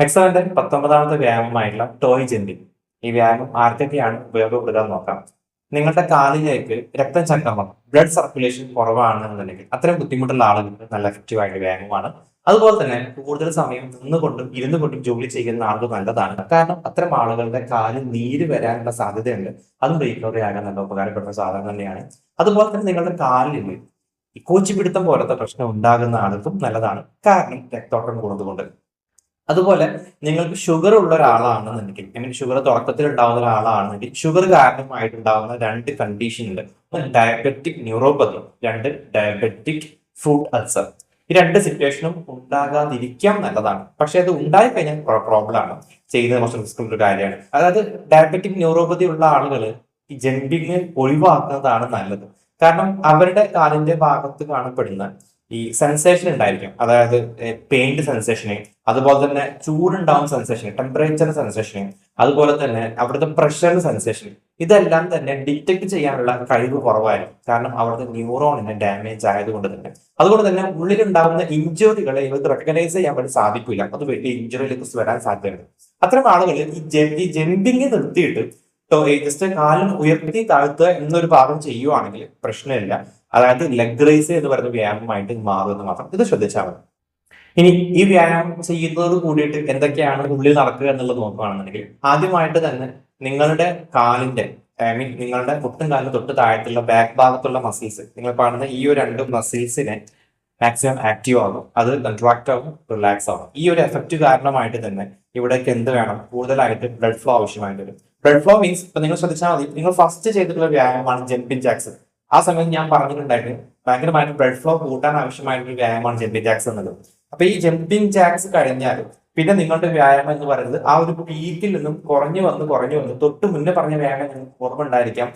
Excellent പത്തൊമ്പതാമത്തെ വ്യായാമമായിട്ടുള്ള toy jumping ഈ വ്യായാമം ആർക്കൊക്കെയാണ് ഉപയോഗപ്പെടുക നോക്കാം. നിങ്ങളുടെ കാലിലേക്ക് രക്തം ചക്രമണം ബ്ലഡ് സർക്കുലേഷൻ കുറവാണെന്നുണ്ടെങ്കിൽ അത്തരം ബുദ്ധിമുട്ടുള്ള ആളുകൾക്ക് നല്ല എഫക്റ്റീവ് ആയിട്ട് വ്യായാമമാണ്. അതുപോലെ തന്നെ കൂടുതൽ സമയം നിന്നുകൊണ്ടും ഇരുന്നു കൊണ്ടും ജോലി ചെയ്യുന്ന ആൾക്ക് നല്ലതാണ്. കാരണം അത്തരം ആളുകളുടെ കാലിൽ നീര് വരാനുള്ള സാധ്യതയുണ്ട്. അതും റീക്കവറി ആകാൻ നല്ല ഉപകാരപ്പെടുന്ന സാധനം തന്നെയാണ്. അതുപോലെ തന്നെ നിങ്ങളുടെ കാലിൽ കോച്ചിപ്പിടുത്തം പോലത്തെ പ്രശ്നം ഉണ്ടാകുന്ന ആൾക്കും നല്ലതാണ്. കാരണം രക്തോട്ടം കൂടുന്നതുകൊണ്ട്. അതുപോലെ നിങ്ങൾക്ക് ഷുഗർ ഉള്ള ഒരാളാണെന്നുണ്ടെങ്കിൽ ഐ മീൻ ഷുഗർ തുടക്കത്തിൽ ഉണ്ടാവുന്ന ഒരാളാണെങ്കിൽ ഷുഗർ കാരണമായിട്ടുണ്ടാവുന്ന രണ്ട് കണ്ടീഷൻ ഉണ്ട് ഒന്ന് ഡയബറ്റിക് ന്യൂറോപ്പതി രണ്ട് ഡയബറ്റിക് ഫ്രൂട്ട് അൾസർ ഈ രണ്ട് സിറ്റുവേഷനും ഉണ്ടാകാതിരിക്കാൻ നല്ലതാണ്. പക്ഷെ അത് ഉണ്ടായി കഴിഞ്ഞാൽ പ്രോബ്ലം ആണ്. ചെയ്യുന്നത് കുറച്ച് റിസ്ക് ഉള്ള കാര്യമാണ്. അതായത് ഡയബറ്റിക് ന്യൂറോപ്പതി ഉള്ള ആളുകൾ ഈ ജമ്പിങ് ഒഴിവാക്കുന്നതാണ് നല്ലത്. കാരണം അവരുടെ കാലിന്റെ ഭാഗത്ത് കാണപ്പെടുന്ന ഈ സെൻസേഷൻ ഉണ്ടായിരിക്കും. അതായത് പെയിന്റ് സെൻസേഷന് അതുപോലെ തന്നെ ചൂടുണ്ടാവുന്ന സെൻസേഷൻ ടെമ്പറേച്ചർ സെൻസേഷൻ അതുപോലെ തന്നെ അവിടുത്തെ പ്രഷർ സെൻസേഷൻ ഇതെല്ലാം തന്നെ ഡിറ്റക്ട് ചെയ്യാനുള്ള കഴിവ് കുറവായിരിക്കും. കാരണം അവിടുത്തെ ന്യൂറോണിന് ഡാമേജ് ആയതുകൊണ്ട് തന്നെ. അതുകൊണ്ട് തന്നെ ഉള്ളിലുണ്ടാവുന്ന ഇഞ്ചുറികളെ ഇവർക്ക് റെക്കഗ്നൈസ് ചെയ്യാൻ വേണ്ടി സാധിക്കില്ല അത് വലിയ ഇഞ്ചുറിയിലേക്ക് വരാൻ സാധ്യതയുണ്ട്. അത്തരം ആളുകൾ ഈ ഈ ജമ്പിങ് നിർത്തിയിട്ട് ജസ്റ്റ് കാലം ഉയർത്തി താഴ്ത്തുക എന്നൊരു ഭാഗം ചെയ്യുവാണെങ്കിൽ പ്രശ്നമില്ല. അതായത് ലെഗ് റൈസ് എന്ന് പറയുന്ന വ്യായാമമായിട്ട് മാറുമെന്ന് മാത്രം ഇത് ശ്രദ്ധിച്ചാൽ മതി. ഇനി ഈ വ്യായാമം ചെയ്യുന്നത് കൂടിയിട്ട് എന്തൊക്കെയാണ് ഉള്ളിൽ നടക്കുക എന്നുള്ളത് നോക്കുകയാണെന്നുണ്ടെങ്കിൽ ആദ്യമായിട്ട് തന്നെ നിങ്ങളുടെ കാലിന്റെ ഐ മീൻ നിങ്ങളുടെ മുട്ടും കാലിന് തൊട്ട് താഴത്തുള്ള ബാക്ക് ഭാഗത്തുള്ള മസിൽസ് നിങ്ങൾ കാണുന്ന ഈ ഒരു രണ്ട് മസിൽസിനെ മാക്സിമം ആക്റ്റീവ് ആകും. അത് കൺട്രാക്ട് ആകും റിലാക്സ് ആകും. ഈ ഒരു എഫക്റ്റ് കാരണമായിട്ട് തന്നെ ഇവിടേക്ക് എന്ത് വേണം? കൂടുതലായിട്ട് ബ്ലഡ് ഫ്ലോ ആവശ്യമായിട്ട് വരും. ബ്ലഡ് ഫ്ലോ മീൻസ് ഇപ്പൊ നിങ്ങൾ ശ്രദ്ധിച്ചാൽ മതി. നിങ്ങൾ ഫസ്റ്റ് ചെയ്തിട്ടുള്ള വ്യായാമമാണ് ജമ്പിങ് ജാക്സ് ആ സമയത്ത് ഞാൻ പറഞ്ഞിട്ടുണ്ടായിരുന്നു ഭയങ്കരമായിട്ട് ബ്ലഡ് ഫ്ലോ കൂട്ടാൻ ആവശ്യമായിട്ടൊരു വ്യായാമമാണ് ജമ്പിങ് ജാക്സ് എന്നത്. അപ്പൊ ഈ ജമ്പിങ് ജാക്സ് കഴിഞ്ഞാൽ പിന്നെ നിങ്ങളുടെ വ്യായാമം എന്ന് പറയുന്നത് ആ ഒരു പീക്കിൽ നിന്നും കുറഞ്ഞു വന്ന് കുറഞ്ഞു വന്ന് തൊട്ട് മുന്നേ പറഞ്ഞ വ്യായാമം നിങ്ങൾക്ക് ഓർമ്മ ഉണ്ടായിരിക്കാം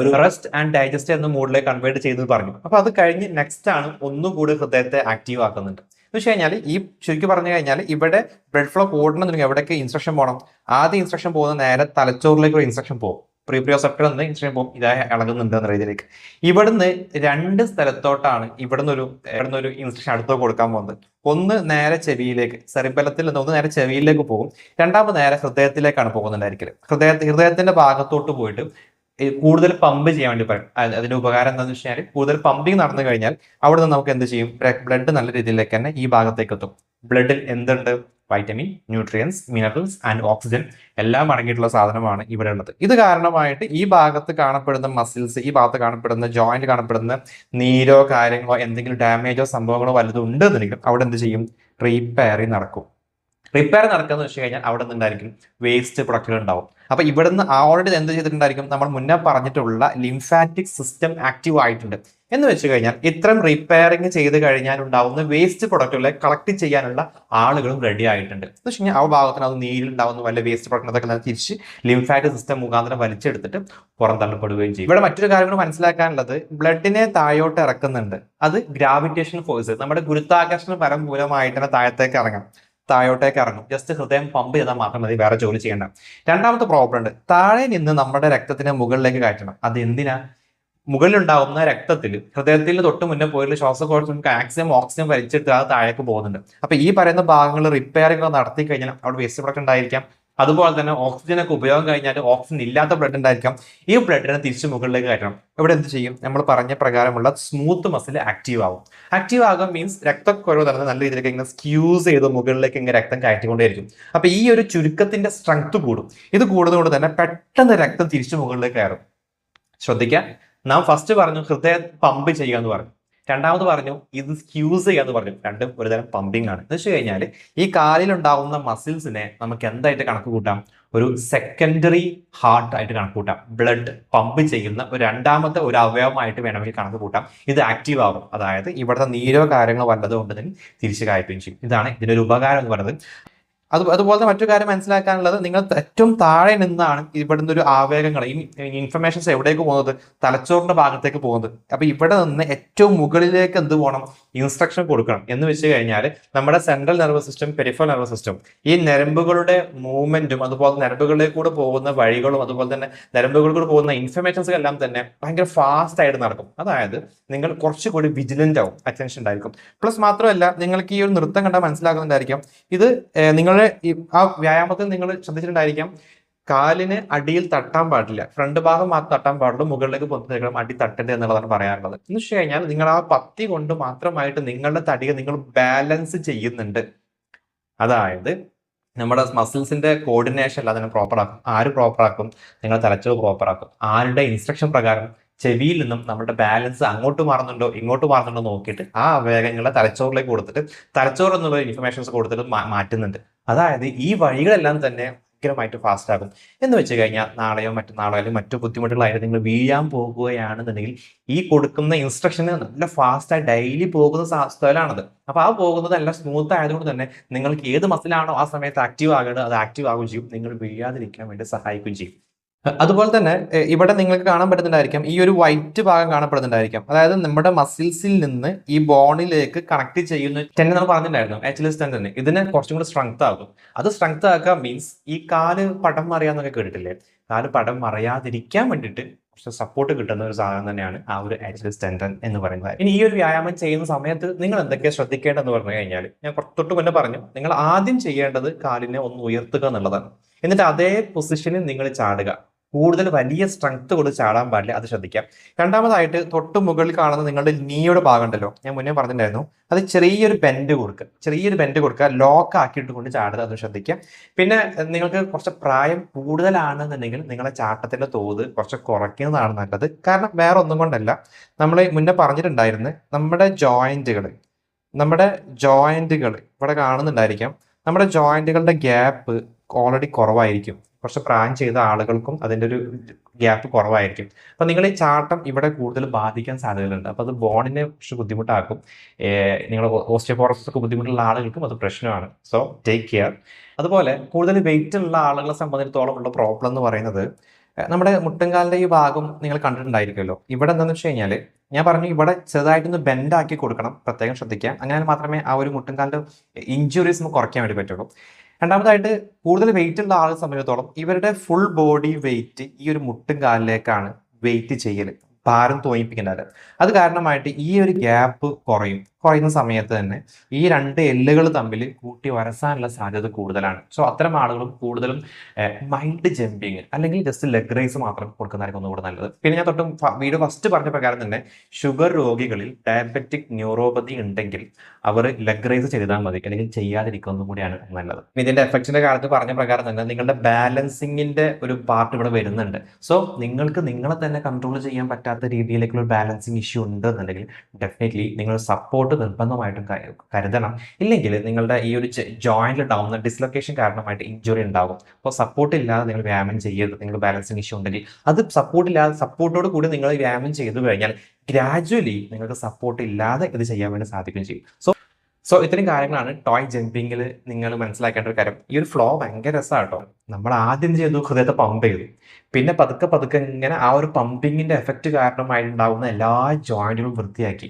ഒരു റെസ്റ്റ് ആൻഡ് ഡൈജസ്റ്റ് എന്ന മോഡിലേക്ക് കൺവേർട്ട് ചെയ്ത് പറഞ്ഞു. അപ്പൊ അത് കഴിഞ്ഞ് നെക്സ്റ്റ് ആണ് ഒന്നും കൂടി ഹൃദയത്തെ ആക്റ്റീവ് ആക്കുന്നുണ്ട്. എന്ന് വെച്ച് കഴിഞ്ഞാൽ ഈ ശരിക്കും പറഞ്ഞു കഴിഞ്ഞാൽ ഇവിടെ ബ്ലഡ് ഫ്ലോ കൂടണമെന്നുണ്ടെങ്കിൽ എവിടേക്ക് ഇൻസ്ട്രക്ഷൻ പോകണം ആദ്യ ഇൻസ്ട്രക്ഷൻ പോകുന്ന നേരെ തലച്ചോറിലേക്ക് ഒരു ഇൻസ്ട്രക്ഷൻ പോകും. പ്രീപ്രിയോസെപ്റ്റർ എന്ന് ഇൻസ്ട്രക്ഷൻ പോകും ഇതായി ഇളകുന്നുണ്ട് എന്ന രീതിയിലേക്ക്. ഇവിടുന്ന് രണ്ട് സ്ഥലത്തോട്ടാണ് ഇവിടുന്ന് ഒരു ഇവിടുന്ന് ഒരു ഇൻസ്ട്രക്ഷൻ അടുത്ത് കൊടുക്കാൻ പോകുന്നത്. ഒന്ന് നേരെ ചെവിയിലേക്ക് സെറിബലത്തിൽ നിന്ന് ഒന്ന് നേരെ ചെവിയിലേക്ക് പോകും. രണ്ടാമത് നേരെ ഹൃദയത്തിലേക്കാണ് പോകുന്നുണ്ടായിരിക്കൽ ഹൃദയ ഹൃദയത്തിന്റെ ഭാഗത്തോട്ട് പോയിട്ട് കൂടുതൽ പമ്പ് ചെയ്യാൻ വേണ്ടി പറയും. അതിന്റെ ഉപകാരം എന്താണെന്ന് വെച്ച് കഴിഞ്ഞാൽ കൂടുതൽ പമ്പിങ് നടന്നു കഴിഞ്ഞാൽ അവിടെ നിന്ന് നമുക്ക് എന്ത് ചെയ്യും? ബ്ലഡ് നല്ല രീതിയിലേക്ക് തന്നെ ഈ ഭാഗത്തേക്ക് എത്തും ബ്ലഡിൽ എന്തുണ്ട്? Vitamin nutrients minerals and oxygen എല്ലാം അടങ്ങിയിട്ടുള്ള സാധനമാണ് ഇവിടെ ഉള്ളത്. ഇത് കാരണമായിട്ട് ഈ ഭാഗത്ത് കാണപ്പെടുന്ന മസിൽസ് ഈ ഭാഗത്ത് കാണപ്പെടുന്ന ജോയിന്റ് കാണപ്പെടുന്ന നീരോ കാര്യങ്ങളോ എന്തെങ്കിലും ഡാമേജോ സംഭവങ്ങളോ വല്ലതും ഉണ്ടെന്നുണ്ടെങ്കിലും അവിടെ എന്ത് ചെയ്യും? റീപ്പയറി നടക്കും. റിപ്പയർ നടക്കുക വെച്ച് കഴിഞ്ഞാൽ അവിടെ നിന്നുണ്ടായിരിക്കും വേസ്റ്റ് പ്രൊഡക്റ്റുകൾ ഉണ്ടാവും. അപ്പൊ ഇവിടുന്ന് ഓൾറെഡി എന്ത് ചെയ്തിട്ടുണ്ടായിരിക്കും? നമ്മൾ മുന്നേ പറഞ്ഞിട്ടുള്ള ലിംഫാറ്റിക് സിസ്റ്റം ആക്റ്റീവ് ആയിട്ടുണ്ട്. എന്ന് വെച്ച് കഴിഞ്ഞാൽ ഇത്തരം റിപ്പയറിങ് ചെയ്ത് കഴിഞ്ഞാൽ ഉണ്ടാവുന്ന വേസ്റ്റ് പ്രൊഡക്റ്റുകളെ കളക്ട് ചെയ്യാനുള്ള ആളുകളും റെഡി ആയിട്ടുണ്ട്. എന്ന് വെച്ച് കഴിഞ്ഞാൽ ആ ഭാഗത്തിന് അത് നീരിലുണ്ടാവുന്ന വല്ല വേസ്റ്റ് പ്രൊഡക്റ്റ് അതൊക്കെ തിരിച്ച് ലിംഫാറ്റിക് സിസ്റ്റം മുഖാന്തരം വലിച്ചെടുത്തിട്ട് പുറന്തള്ളപ്പെടുകയും ചെയ്യും. ഇവിടെ മറ്റൊരു കാര്യം കൂടി മനസ്സിലാക്കാനുള്ളത്. ബ്ലഡിനെ താഴോട്ട് ഇറക്കുന്നുണ്ട്. അത് ഗ്രാവിറ്റേഷൻ ഫോഴ്സ് നമ്മുടെ ഗുരുത്വാകർഷണ പരം മൂലമായിട്ട് തന്നെ താഴത്തേക്ക് ഇറങ്ങാം. താഴോട്ടേക്ക് ഇറങ്ങും. ജസ്റ്റ് ഹൃദയം പമ്പ് ചെയ്താൽ മാത്രം മതി വേറെ ജോലി ചെയ്യേണ്ട. രണ്ടാമത്തെ പ്രോബ്ലം ഉണ്ട്. താഴെ നിന്ന് നമ്മുടെ രക്തത്തിനെ മുകളിലേക്ക് കയറ്റണം. അത് എന്തിനാ മുകളിലുണ്ടാവുന്ന രക്തത്തിൽ ഹൃദയത്തിൽ തൊട്ട് മുന്നേ പോയിട്ട് ശ്വാസകോശം നമുക്ക് ആക്സിയം ഓക്സിജൻ വലിച്ചിട്ട് അത് താഴേക്ക് പോകുന്നുണ്ട്. അപ്പൊ ഈ പറയുന്ന ഭാഗങ്ങൾ റിപ്പയറിംഗ് നടത്തി കഴിഞ്ഞാൽ അവിടെ വേസ്റ്റ് പ്രൊഡക്റ്റ് ഉണ്ടായിരിക്കാം. അതുപോലെ തന്നെ ഓക്സിജൻ ഒക്കെ ഉപയോഗം കഴിഞ്ഞാൽ ഓക്സിജൻ ഇല്ലാത്ത ബ്ലഡ് ഉണ്ടായിരിക്കാം. ഈ ബ്ലഡിനെ തിരിച്ച് മുകളിലേക്ക് കയറ്റണം. ഇവിടെ എന്ത് ചെയ്യും? നമ്മൾ പറഞ്ഞ പ്രകാരമുള്ള സ്മൂത്ത് മസിൽ ആക്റ്റീവ് ആകും ആക്റ്റീവ് ആകുക മീൻസ് രക്തക്കുറവ് തന്നെ നല്ല രീതിയിലേക്ക് ഇങ്ങനെ സ്ക്യൂസ് ചെയ്ത് മുകളിലേക്ക് ഇങ്ങനെ രക്തം കയറ്റിക്കൊണ്ടേയിരിക്കും. അപ്പൊ ഈ ഒരു ചുരുക്കത്തിന്റെ സ്ട്രെങ്ത് കൂടും. ഇത് കൂടുന്നതുകൊണ്ട് തന്നെ പെട്ടെന്ന് രക്തം തിരിച്ച് മുകളിലേക്ക് കയറും. ശ്രദ്ധിക്കുക. നാം ഫസ്റ്റ് പറഞ്ഞു ഹൃദയം പമ്പ് ചെയ്യുക എന്ന് പറഞ്ഞു. രണ്ടാമത് പറഞ്ഞു ഇത് സ്ക്യൂസ് ചെയ്യുക എന്ന് പറഞ്ഞു. രണ്ടും ഒരുതരം പമ്പിംഗ് ആണ്. എന്ന് വെച്ച് കഴിഞ്ഞാൽ ഈ കാലിലുണ്ടാവുന്ന മസിൽസിനെ നമുക്ക് എന്തായിട്ട് കണക്ക് കൂട്ടാം? ഒരു സെക്കൻഡറി ഹാർട്ട് ആയിട്ട് കണക്ക് കൂട്ടാം. ബ്ലഡ് പമ്പ് ചെയ്യുന്ന ഒരു രണ്ടാമത്തെ ഒരു അവയവമായിട്ട് വേണമെങ്കിൽ കണക്ക് കൂട്ടാം. ഇത് ആക്റ്റീവ് ആകും അതായത് ഇവിടുത്തെ നീരോ കാര്യങ്ങളോ വല്ലതും ഉണ്ടെങ്കിൽ തിരിച്ചു കയറ്റുകയും ചെയ്യും. ഇതാണ് ഇതിനൊരു ഉപകാരം എന്ന് പറയുന്നത്. അത് അതുപോലത്തെ മറ്റൊരു കാര്യം മനസ്സിലാക്കാനുള്ളത് നിങ്ങൾ ഏറ്റവും താഴെ നിന്നാണ് ഇവിടുന്ന് ഒരു ആവേഗങ്ങൾ ഈ ഇൻഫർമേഷൻസ് എവിടേക്ക് പോകുന്നത്? തലച്ചോറിന്റെ ഭാഗത്തേക്ക് പോകുന്നത്. അപ്പൊ ഇവിടെ നിന്ന് ഏറ്റവും മുകളിലേക്ക് എന്ത് പോകണം? ഇൻസ്ട്രക്ഷൻ കൊടുക്കണം. എന്ന് വെച്ച് കഴിഞ്ഞാൽ നമ്മുടെ central nervous system peripheral nervous system ഈ നരമ്പുകളുടെ മൂവ്മെന്റും അതുപോലെ നരമ്പുകളിലേക്ക് കൂടെ പോകുന്ന വഴികളും അതുപോലെ തന്നെ നരമ്പുകളിൽ കൂടെ പോകുന്ന ഇൻഫർമേഷൻസ് എല്ലാം തന്നെ ഭയങ്കര ഫാസ്റ്റ് ആയിട്ട് നടക്കും. അതായത് നിങ്ങൾ കുറച്ചുകൂടി വിജിലന്റ് ആവും അറ്റൻഷൻ ഉണ്ടായിരിക്കും. പ്ലസ് മാത്രമല്ല നിങ്ങൾക്ക് ഈ ഒരു നൃത്തം കണ്ടാൽ മനസ്സിലാക്കുന്നുണ്ടായിരിക്കും ഇത് ഏഹ്, ഈ ആ വ്യായാമത്തിൽ നിങ്ങൾ ശ്രദ്ധിച്ചിട്ടുണ്ടായിരിക്കാം. കാലിന് അടിയിൽ തട്ടാൻ പാടില്ല. ഫ്രണ്ട് ഭാഗം മാത്രം തട്ടാൻ പാടുള്ളൂ. മുകളിലേക്ക് പൊന്തിക്കണം അടി തട്ടരുത് എന്നുള്ളതാണ് പറയാറുള്ളത് എന്ന് വെച്ച് കഴിഞ്ഞാൽ നിങ്ങൾ ആ പത്തി കൊണ്ട് മാത്രമായിട്ട് നിങ്ങളുടെ തടിയെ നിങ്ങൾ ബാലൻസ് ചെയ്യുന്നുണ്ട്. അതായത് നമ്മുടെ മസിൽസിന്റെ കോർഡിനേഷൻ അല്ല അതിനെ പ്രോപ്പറാക്കും ആര് പ്രോപ്പറാക്കും നിങ്ങൾ തലച്ചോറ് പ്രോപ്പറാക്കും ആരുടെ ഇൻസ്ട്രക്ഷൻ പ്രകാരം ചെവിയിൽ നിന്നും നമ്മുടെ ബാലൻസ് അങ്ങോട്ട് മാറുന്നുണ്ടോ ഇങ്ങോട്ട് മാറുന്നുണ്ടോ നോക്കിയിട്ട് ആ വേഗങ്ങളെ തലച്ചോറിലേക്ക് കൊടുത്തിട്ട് തലച്ചോറ് എന്നുള്ള ഇൻഫർമേഷൻസ് കൊടുത്തിട്ട് മാറ്റുന്നുണ്ട്. അതായത് ഈ വഴികളെല്ലാം തന്നെ ഭയങ്കരമായിട്ട് ഫാസ്റ്റ് ആകും. എന്ന് വെച്ച് കഴിഞ്ഞാൽ നാളെയോ മറ്റന്നാളോ അല്ലെങ്കിൽ മറ്റു ബുദ്ധിമുട്ടുകളായിട്ട് നിങ്ങൾ വീഴാൻ പോകുകയാണെന്നുണ്ടെങ്കിൽ ഈ കൊടുക്കുന്ന ഇൻസ്ട്രക്ഷന് നല്ല ഫാസ്റ്റായി ഡെയിലി പോകുന്ന സ്ഥലമാണത്. അപ്പോൾ ആ പോകുന്നത് എല്ലാം സ്മൂത്ത് ആയതുകൊണ്ട് തന്നെ നിങ്ങൾക്ക് ഏത് മസിലാണോ ആ സമയത്ത് ആക്റ്റീവ് ആകേണ്ടത് അത് ആക്റ്റീവ് ആവുകയും ചെയ്യും. നിങ്ങൾ വീഴാതിരിക്കാൻ വേണ്ടി സഹായിക്കുകയും ചെയ്യും. അതുപോലെ തന്നെ ഇവിടെ നിങ്ങൾക്ക് കാണാൻ പറ്റുന്നുണ്ടായിരിക്കാം ഈ ഒരു വൈറ്റ് ഭാഗം കാണപ്പെടുന്നുണ്ടായിരിക്കാം. അതായത് നമ്മുടെ മസിൽസിൽ നിന്ന് ഈ ബോണിലേക്ക് കണക്ട് ചെയ്യുന്ന ടെൻ നമ്മൾ പറഞ്ഞിട്ടുണ്ടായിരുന്നു എച്ച് ടെൻ തന്നെ ഇതിനെ കുറച്ചും കൂടി സ്ട്രെങ്ത് ആകും. അത് സ്ട്രെങ്ത് ആക്കുക മീൻസ് ഈ കാൽ പടം മറിയാന്നൊക്കെ കേട്ടിട്ടില്ലേ? കാൽ പടം മറിയാതിരിക്കാൻ വേണ്ടിയിട്ട് കുറച്ച് സപ്പോർട്ട് കിട്ടുന്ന ഒരു സാധനം തന്നെയാണ് ആ ഒരു എച്ച് ടെൻഡൻ എന്ന് പറയുന്നത്. ഇനി ഈ ഒരു വ്യായാമം ചെയ്യുന്ന സമയത്ത് നിങ്ങൾ എന്തൊക്കെയാണ് ശ്രദ്ധിക്കേണ്ടതെന്ന് പറഞ്ഞു കഴിഞ്ഞാൽ ഞാൻ തൊട്ട് മുന്നേ പറഞ്ഞു നിങ്ങൾ ആദ്യം ചെയ്യേണ്ടത് കാലിനെ ഒന്ന് ഉയർത്തുക എന്നുള്ളതാണ്. എന്നിട്ട് അതേ പൊസിഷനിൽ നിങ്ങൾ ചാടുക. കൂടുതൽ വലിയ സ്ട്രെങ്ത് കൊടുത്ത് ചാടാൻ പാടില്ല അത് ശ്രദ്ധിക്കാം. രണ്ടാമതായിട്ട് തൊട്ട് മുകളിൽ കാണുന്ന നിങ്ങളുടെ നീയുടെ ഭാഗം ഉണ്ടല്ലോ ഞാൻ മുന്നേ പറഞ്ഞിട്ടുണ്ടായിരുന്നു. അത് ചെറിയൊരു ബെൻഡ് കൊടുക്കുക ചെറിയൊരു ബെൻഡ് കൊടുക്കുക ലോക്ക് ആക്കിയിട്ട് കൊണ്ട് ചാടുക അത് ശ്രദ്ധിക്കുക പിന്നെ നിങ്ങൾക്ക് കുറച്ച് പ്രായം കൂടുതലാണെന്നുണ്ടെങ്കിൽ നിങ്ങളെ ചാട്ടത്തിന്റെ തോത് കുറച്ച് കുറയ്ക്കുന്നതാണ് നല്ലത്. കാരണം വേറെ ഒന്നും കൊണ്ടല്ല നമ്മൾ മുന്നേ പറഞ്ഞിട്ടുണ്ടായിരുന്നു നമ്മുടെ ജോയിന്റുകൾ നമ്മുടെ ജോയിന്റുകൾ ഇവിടെ കാണുന്നുണ്ടായിരിക്കാം. നമ്മുടെ ജോയിന്റുകളുടെ ഗ്യാപ്പ് ഓൾറെഡി കുറവായിരിക്കും. കുറച്ച് പ്രായം ചെയ്ത ആളുകൾക്കും അതിന്റെ ഒരു ഗ്യാപ്പ് കുറവായിരിക്കും. അപ്പം നിങ്ങൾ ഈ ചാട്ടം ഇവിടെ കൂടുതൽ ബാധിക്കാൻ സാധ്യതകളുണ്ട്. അപ്പം അത് ബോണിനെ കുറച്ച് ബുദ്ധിമുട്ടാക്കും. നിങ്ങൾ ഓസ്റ്റിയോപോറോസിസ് ഒക്കെ ബുദ്ധിമുട്ടുള്ള ആളുകൾക്കും അത് പ്രശ്നമാണ്. സോ ടേക്ക് കെയർ അതുപോലെ കൂടുതൽ വെയിറ്റ് ഉള്ള ആളുകളെ സംബന്ധിച്ചിടത്തോളം ഉള്ള പ്രോബ്ലം എന്ന് പറയുന്നത് നമ്മുടെ മുട്ടുംകാലിന്റെ ഈ ഭാഗം നിങ്ങൾ കണ്ടിട്ടുണ്ടായിരിക്കുമല്ലോ. ഇവിടെ എന്താണെന്ന് വെച്ച് കഴിഞ്ഞാൽ ഞാൻ പറഞ്ഞു ഇവിടെ ചെറുതായിട്ടൊന്ന് ബെൻഡാക്കി കൊടുക്കണം. പ്രത്യേകം ശ്രദ്ധിക്കുക. അങ്ങനെ മാത്രമേ ആ ഒരു മുട്ടുംകാലിന്റെ ഇഞ്ചുറീസ് നമുക്ക് കുറയ്ക്കാൻ വേണ്ടി പറ്റുള്ളൂ. രണ്ടാമതായിട്ട് കൂടുതൽ വെയിറ്റ് ഉള്ള ആളെ സംബന്ധിച്ചിടത്തോളം ഇവരുടെ ഫുൾ ബോഡി വെയിറ്റ് ഈ ഒരു മുട്ടും കാലിലേക്കാണ് വെയിറ്റ് ചെയ്യൽ ഭാരം തോന്നിപ്പിക്കേണ്ടത്. അത് കാരണമായിട്ട് ഈ ഒരു ഗ്യാപ്പ് കുറയും. കുറയുന്ന സമയത്ത് തന്നെ ഈ രണ്ട് എല്ലുകൾ തമ്മിൽ കൂട്ടി വരസാനുള്ള സാധ്യത കൂടുതലാണ്. സോ അത്തരം ആളുകളും കൂടുതലും മൈൽഡ് ജമ്പിങ് അല്ലെങ്കിൽ ജസ്റ്റ് ലെഗ് റൈസ് മാത്രം കൊടുക്കുന്നതായിരിക്കും ഒന്നുകൂടെ നല്ലത്. പിന്നെ ഞാൻ തൊട്ടും വീഡിയോ ഫസ്റ്റ് പറഞ്ഞ പ്രകാരം തന്നെ ഷുഗർ രോഗികളിൽ ഡയബറ്റിക് ന്യൂറോപ്പതി ഉണ്ടെങ്കിൽ അവർ ലെഗ് റൈസ് ചെയ്താൽ മതി അല്ലെങ്കിൽ ചെയ്യാതിരിക്കുന്നതും കൂടിയാണ് നല്ലത്. ഇതിന്റെ എഫക്റ്റിന്റെ കാലത്ത് പറഞ്ഞ പ്രകാരം തന്നെ നിങ്ങളുടെ ബാലൻസിങ്ങിന്റെ ഒരു പാർട്ട് ഇവിടെ വരുന്നുണ്ട്. സോ നിങ്ങൾക്ക് നിങ്ങളെ തന്നെ കൺട്രോൾ ചെയ്യാൻ പറ്റാത്ത രീതിയിലേക്കുള്ള ബാലൻസിങ് ഇഷ്യൂ ഉണ്ടെന്നുണ്ടെങ്കിൽ ഡെഫിനറ്റ്ലി നിങ്ങൾ സപ്പോർട്ട് നിർബന്ധമായിട്ടും കരുതണം. ഇല്ലെങ്കിൽ നിങ്ങളുടെ ഈ ഒരു ജോയിന്റ് ഡൗൺ ഡിസ്ലൊക്കേഷൻ കാരണമായിട്ട് ഇഞ്ചുറി ഉണ്ടാകും. അപ്പോൾ സപ്പോർട്ട് ഇല്ലാതെ നിങ്ങൾ വ്യായാമം ചെയ്യരുത്. നിങ്ങൾ ബാലൻസിങ് ഇഷ്യൂ ഉണ്ടെങ്കിൽ. അത് സപ്പോർട്ട് ഇല്ലാതെ സപ്പോർട്ടോട് കൂടി നിങ്ങൾ വ്യായാമം ചെയ്തു കഴിഞ്ഞാൽ ഗ്രാജുവലി നിങ്ങൾക്ക് സപ്പോർട്ട് ഇല്ലാതെ ഇത് ചെയ്യാൻ വേണ്ടി സാധിക്കുകയും ചെയ്യും. സോ സോ ഇത്തരം കാര്യങ്ങളാണ് ടോയ് ജമ്പിങ്ങിൽ നിങ്ങൾ മനസ്സിലാക്കേണ്ട ഒരു കാര്യം. ഈ ഒരു ഫ്ലോ ഭയങ്കര രസമാണ് കേട്ടോ നമ്മൾ ആദ്യം ചെയ്തു ഹൃദയത്തെ പമ്പ് ചെയ്തു. പിന്നെ പതുക്കെ പതുക്കെ ഇങ്ങനെ ആ ഒരു പമ്പിങ്ങിന്റെ എഫക്റ്റ് കാരണമായിട്ടുണ്ടാകുന്ന എല്ലാ ജോയിന്റുകളും വൃത്തിയാക്കി.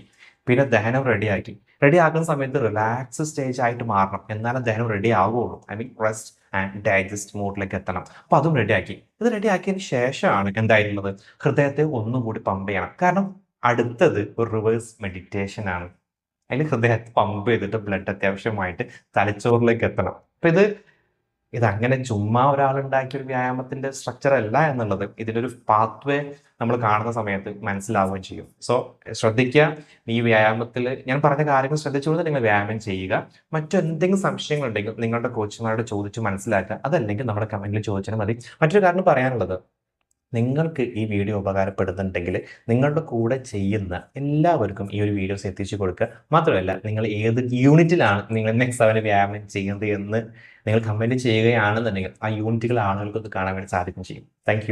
പിന്നെ ദഹനം റെഡിയാക്കി റെഡി ആക്കുന്ന സമയത്ത് റിലാക്സ് സ്റ്റേജ് ആയിട്ട് മാറണം. എന്നാലും ദഹനം റെഡി ആവുകയുള്ളൂ I mean rest and digest മോഡിലേക്ക് എത്തണം. അപ്പൊ അതും റെഡിയാക്കി ഇത് റെഡിയാക്കിയതിന് ശേഷമാണ് എന്തായിരുന്നത് ഹൃദയത്തെ ഒന്നും കൂടി പമ്പ് ചെയ്യണം. കാരണം അടുത്തത് ഒരു റിവേഴ്സ് മെഡിറ്റേഷൻ ആണ്. അതിൽ ഹൃദയത്തെ പമ്പ് ചെയ്തിട്ട് ബ്ലഡ് അത്യാവശ്യമായിട്ട് തലച്ചോറിലേക്ക് എത്തണം. അപ്പൊ ഇത് ഇത് അങ്ങനെ ചുമ്മാ ഒരാൾ ഉണ്ടാക്കിയ ഒരു വ്യായാമത്തിന്റെ സ്ട്രക്ചർ അല്ല എന്നുള്ളത്. ഇതിന്റെ ഒരു പാത്വേ നമ്മൾ കാണുന്ന സമയത്ത് മനസ്സിലാവുകയും ചെയ്യും. സോ ശ്രദ്ധിക്കുക. ഈ വ്യായാമത്തിൽ ഞാൻ പറഞ്ഞ കാര്യങ്ങൾ ശ്രദ്ധിച്ചുകൊണ്ട് നിങ്ങൾ വ്യായാമം ചെയ്യുക. മറ്റെന്തെങ്കിലും സംശയങ്ങൾ ഉണ്ടെങ്കിൽ നിങ്ങളുടെ കോച്ചുമാരോട് ചോദിച്ച് മനസ്സിലാക്കുക. അതല്ലെങ്കിൽ നമ്മുടെ കമന്റിൽ ചോദിച്ചാൽ മതി. മറ്റൊരു കാരണം പറയാനുള്ളത്. നിങ്ങൾക്ക് ഈ വീഡിയോ ഉപകാരപ്പെടുന്നുണ്ടെങ്കിൽ നിങ്ങളുടെ കൂടെ ചെയ്യുന്ന എല്ലാവർക്കും ഈ ഒരു വീഡിയോസ് എത്തിച്ചു കൊടുക്കുക. മാത്രമല്ല നിങ്ങൾ ഏത് യൂണിറ്റിലാണ് നിങ്ങൾ നെക്സ്റ്റ് അവന് വ്യായാമം ചെയ്യുന്നത് എന്ന് നിങ്ങൾ കമന്റ് ചെയ്യുകയാണെന്നുണ്ടെങ്കിൽ ആ യൂണിറ്റുകൾ ആളുകൾക്കൊന്ന് കാണാൻ വേണ്ടി സാധിക്കും ചെയ്യും. താങ്ക്